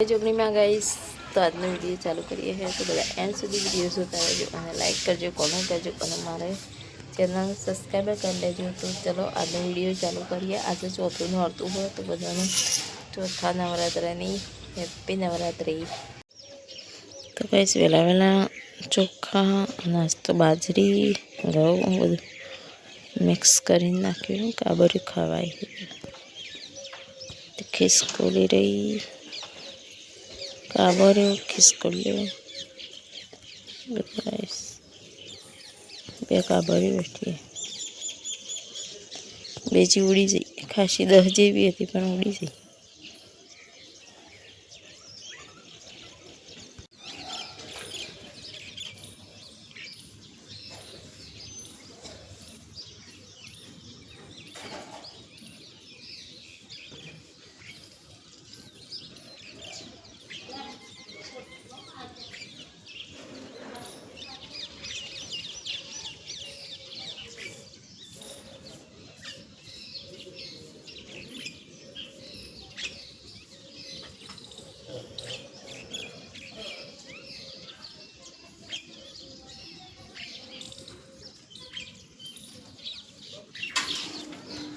જોગણીમાં guys તો આજનો video ચાલુ કરીએ છીએ તો બધા એન્ડ સુધી વીડિયો જોતા રહેજો અને લાઈક કરજો કોમેન્ટ કરજો અને મારે ચેનલ સબસ્ક્રાઈબર કરી લેજો તો ચલો આજનો વીડિયો ચાલુ કરીએ આજે ચોથું નોરતું હોય તો બધાને ચોથા નવરાત્રની હેપી નવરાત્રિ તો ગાઈસ વહેલા વહેલા ચોખા નાસ્તો બાજરી ઘઉં બધું મિક્સ કરીને નાખ્યું કાબરી ખવાય ખિસકોલી રહી કાબર્યો ખિસકોલ્યો ગાઈસ બે કાબરી બેઠી। બેજી ઉડી જઈ। ખાસી દહ જેવી હતી, પણ ઉડી જઈ।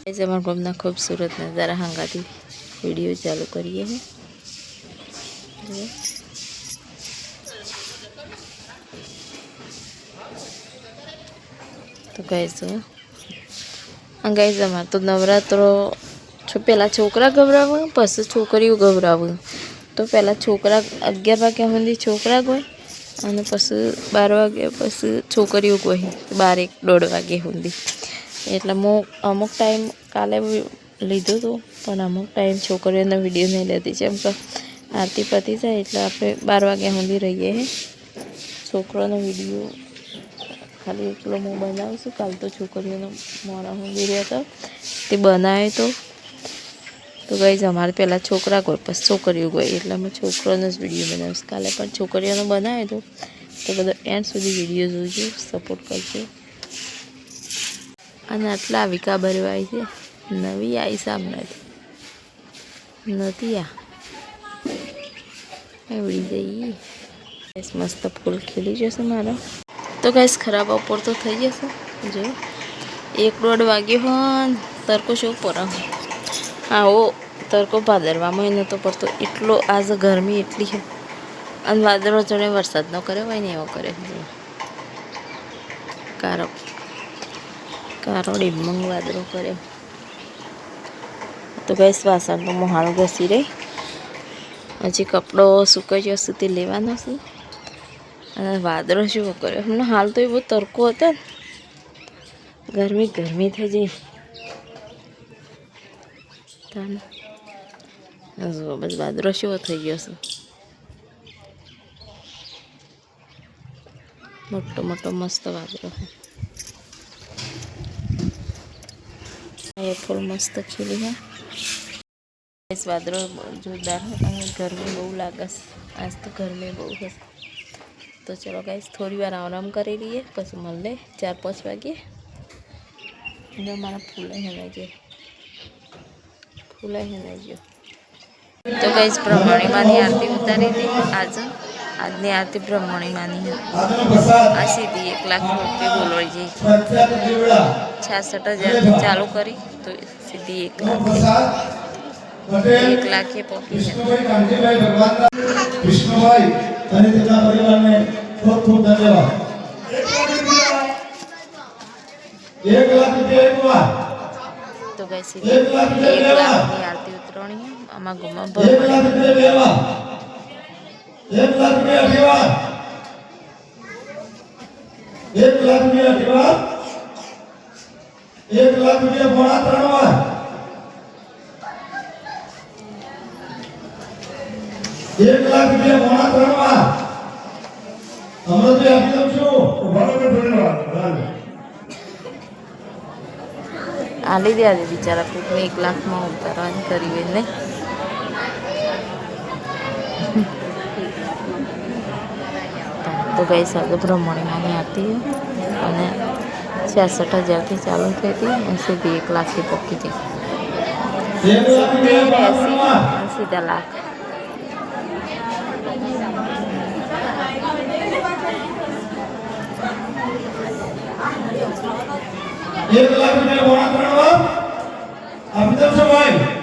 ગાઈસ અમારા ગામના ખૂબસૂરત નજારા હંગાથી વીડિયો ચાલુ કરીએ તો. આ ગાઈસ અમારે તો નવરાત્રો છો પહેલાં છોકરા ગભરાવું, પછી છોકરીઓ ગભરાવું. તો પહેલાં છોકરા અગિયાર વાગ્યા સુધી છોકરા ગોય અને પછી બાર વાગ્યા પછી છોકરીઓ ગોય. બાર એક દોઢ વાગ્યા સુધી. એટલે હું અમુક ટાઈમ કાલે લીધું હતું પણ અમુક ટાઈમ છોકરીઓનો વીડિયો નહીં લેતી છે. એમ કે આરતી પતી જાય એટલે આપણે બાર વાગ્યા સુધી રહીએ છોકરાનો વીડિયો ખાલી એકલો હું બનાવીશું કાલ તો છોકરીઓનો મોડા સુધી રહ્યો હતો તે બનાવ્યો તો તો ગઈ અમારે પહેલાં છોકરા ગોય, પછી છોકરીઓ ગઈ એટલે અમે છોકરોનો જ વીડિયો બનાવીશ. કાલે પણ છોકરીઓનો બનાવ્યો હતો તો બધો એન્ડ સુધી વીડિયો જોજો સપોર્ટ કરજો. અને આટલા વિકા ભરવાય છે. નવી આ હિસાબ નથી. નથી આ. એવડી જઈએ. મસ્ત ફૂલ ખીલી જશે મારો. તો ગેસ ખરાબ બપોર તો થઈ જશે. જો. એક દોઢ વાગ્યો હોય તરકો શું પડે હા, ઓ, તડકો ભાદરવામાં મહિનો તો પડતો. એટલો આજ ગરમી એટલી છે. અને વાદળો જોડે વરસાદ ન કરે, હોય ને એવો કરે. જો કારો કારો ડિમંગ વાદળો કરે. તો ગેસ વાસણ તો મોહાળું ઘસી રહી. હજી કપડો સુકાઈ ગયો સુધી લેવાનો છે. અને વાદળો શું કર્યો. હમણાં હાલ તો એવો તડકો હતો ને. ગરમી ગરમી થઈ જઈ જુઓ બસ વાદળો શું થઈ ગયો છે. મોટો મોટો, મસ્ત વાદળો એ ફૂલ મસ્ત खिली है इस જોરદાર છે અને ગરમી બહુ લાગે છે. આજ તો ગરમી બહુ છે તો ચલો ગાઈસ થોડી વાર આરામ કરી લઈએ, પછી મળે ચાર પાંચ વાગે. જો મારા ફૂલે હેલાઈ જાય ફૂલે હેલાઈ ગયો. તો ગાઈસ પ્રમાણેમાંથી આરતી ઉતારી હતી આજે. આજની આરતી પ્રમાણે માની આ સીધી એક લાખ રૂપિયા બોલવાઈ જઈ છાસઠ હજારથી ચાલુ કરી તો સીધી એક લાખ. એક લાખે પહોંચી વિષ્ણુભાઈ અને તેમના પરિવારને ખૂબ ખૂબ ધન્યવાદ. એક લાખ રૂપિયા એક તો ગઈ સીધી એક લાખની આરતી ઉતરણી. આમાં ગુમા ભરવાની એક લાખ રૂપિયા અભિવાદ. એક લાખ રૂપિયા અભિવાદ. એક લાખ રૂપિયા પોણા ત્રણ વાર એક લાખ રૂપિયા પોણા ત્રણ વાર અમૃતભાઈ આપી દઉં છું. બરાબર ધન્યવાદ બરાબર આલી દે. આજે બિચારા કોઈકને એક લાખમાં ઉતારવાની કરી तो गई साल ब्रह्मणी मानी आती है અને છ્યાસઠ હજારથી ચાલુ થઈ હતી અને સીધી એક લાખથી પહોંચી જઈ સીધા લાખ. એક લાખ રૂપિયા ગોળા કરવા આપી દેવશો ભાઈ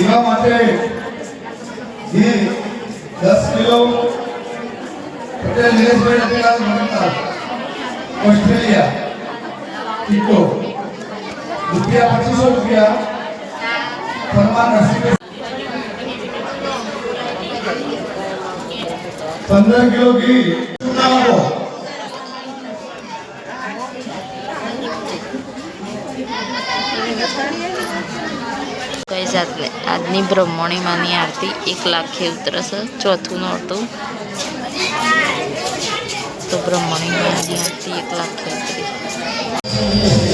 હા માટે દસ કિલો પટેલ ઓસ્ટ્રેલિયા ટીકો રૂપિયા પચીસો રૂપિયા નરસિંહ પંદર કિલો ઘી. શું નામ આપો ગાઈઝ આટલે આજની બ્રહ્મણીમાની આરતી એક લાખે ઉતરશે ચોથું નોરતું તો બ્રહ્મણીમાની આરતી એક લાખે ઉતરી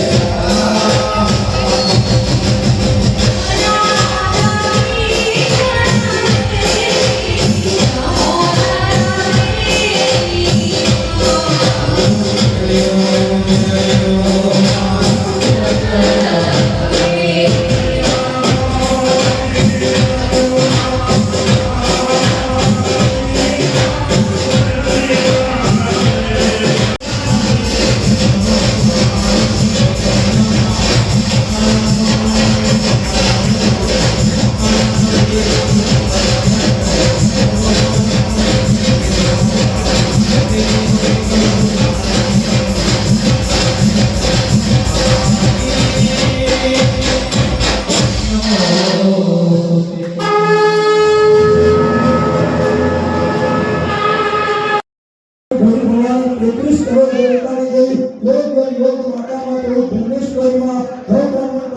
દેવતાની દેવી યોગ યોગ માતામાં તેઓ ભુવનેશ્વરીમાં ભવ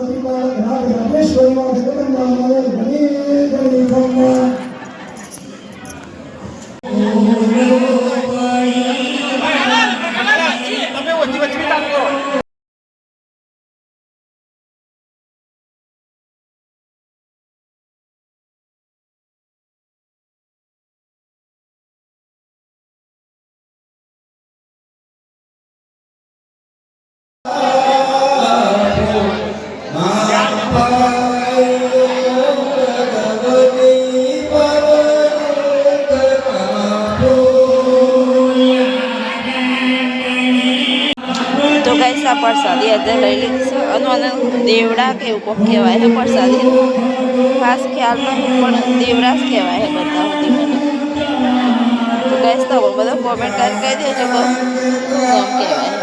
ગાઈસ પ્રસાદી આજે લઈ લીધી અને દેવડા કે એવું કોક કહેવાય છે પ્રસાદી. ખાસ ખ્યાલ નથી, પણ દેવડા જ કહેવાય છે બધા સુધી મને. તો ગાઈસ તો બધો કોમેન્ટ કરી કહી દેજો કે શું નામ કહેવાય